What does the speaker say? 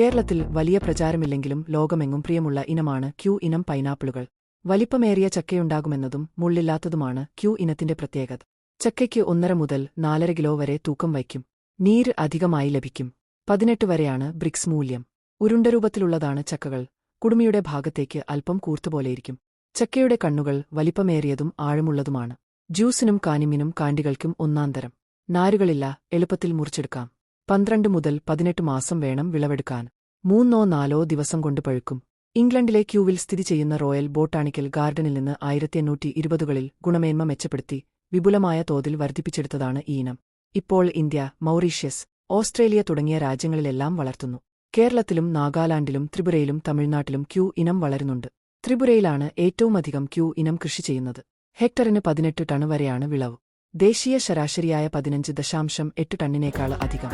കേരളത്തിൽ വലിയ പ്രചാരമില്ലെങ്കിലും ലോകമെങ്ങും പ്രിയമുള്ള ഇനമാണ് ക്യൂ ഇനം പൈനാപ്പിളുകൾ. വലിപ്പമേറിയ ചക്കയുണ്ടാകുമെന്നതും മുള്ളില്ലാത്തതുമാണ് ക്യൂ ഇനത്തിന്റെ പ്രത്യേകത. ചക്കയ്ക്ക് ഒന്നര മുതൽ നാലര കിലോ വരെ തൂക്കം വയ്ക്കും. നീര് അധികമായി ലഭിക്കും. പതിനെട്ട് വരെയാണ് ബ്രിക്സ് മൂല്യം. ഉരുണ്ടരൂപത്തിലുള്ളതാണ് ചക്കകൾ. കുടുമിയുടെ ഭാഗത്തേക്ക് അല്പം കൂർത്തുപോലെയിരിക്കും ചക്കയുടെ കണ്ണുകൾ വലിപ്പമേറിയതും ആഴമുള്ളതുമാണ്. ജ്യൂസിനും കാനിമിനും കാണ്ടികൾക്കും ഒന്നാന്തരം നാരുകളില്ല എളുപ്പത്തിൽ മുറിച്ചെടുക്കാം. പന്ത്രണ്ട് മുതൽ പതിനെട്ട് മാസം വേണം വിളവെടുക്കാൻ. മൂന്നോ നാലോ ദിവസം കൊണ്ട് പഴുക്കും. ഇംഗ്ലണ്ടിലെ ക്യൂവിൽ സ്ഥിതി ചെയ്യുന്ന റോയൽ ബോട്ടാണിക്കൽ ഗാർഡനിൽ നിന്ന് ആയിരത്തി എണ്ണൂറ്റി ഇരുപതുകളിൽ ഗുണമേന്മ മെച്ചപ്പെടുത്തി വിപുലമായ തോതിൽ വർദ്ധിപ്പിച്ചെടുത്തതാണ് ഈ ഇനം. ഇപ്പോൾ ഇന്ത്യ മൗറീഷ്യസ് ഓസ്ട്രേലിയ തുടങ്ങിയ രാജ്യങ്ങളിലെല്ലാം വളർത്തുന്നു. കേരളത്തിലും നാഗാലാൻഡിലും ത്രിപുരയിലും തമിഴ്നാട്ടിലും ക്യൂ ഇനം വളരുന്നുണ്ട്. ത്രിപുരയിലാണ് ഏറ്റവുമധികം ക്യൂ ഇനം കൃഷി ചെയ്യുന്നത്. ഹെക്ടറിന് പതിനെട്ട് ടൺ വരെയാണ് വിളവ്. ദേശീയ ശരാശരിയായ പതിനഞ്ച് ദശാംശം എട്ട് ടണ്ണിനേക്കാൾ അധികം.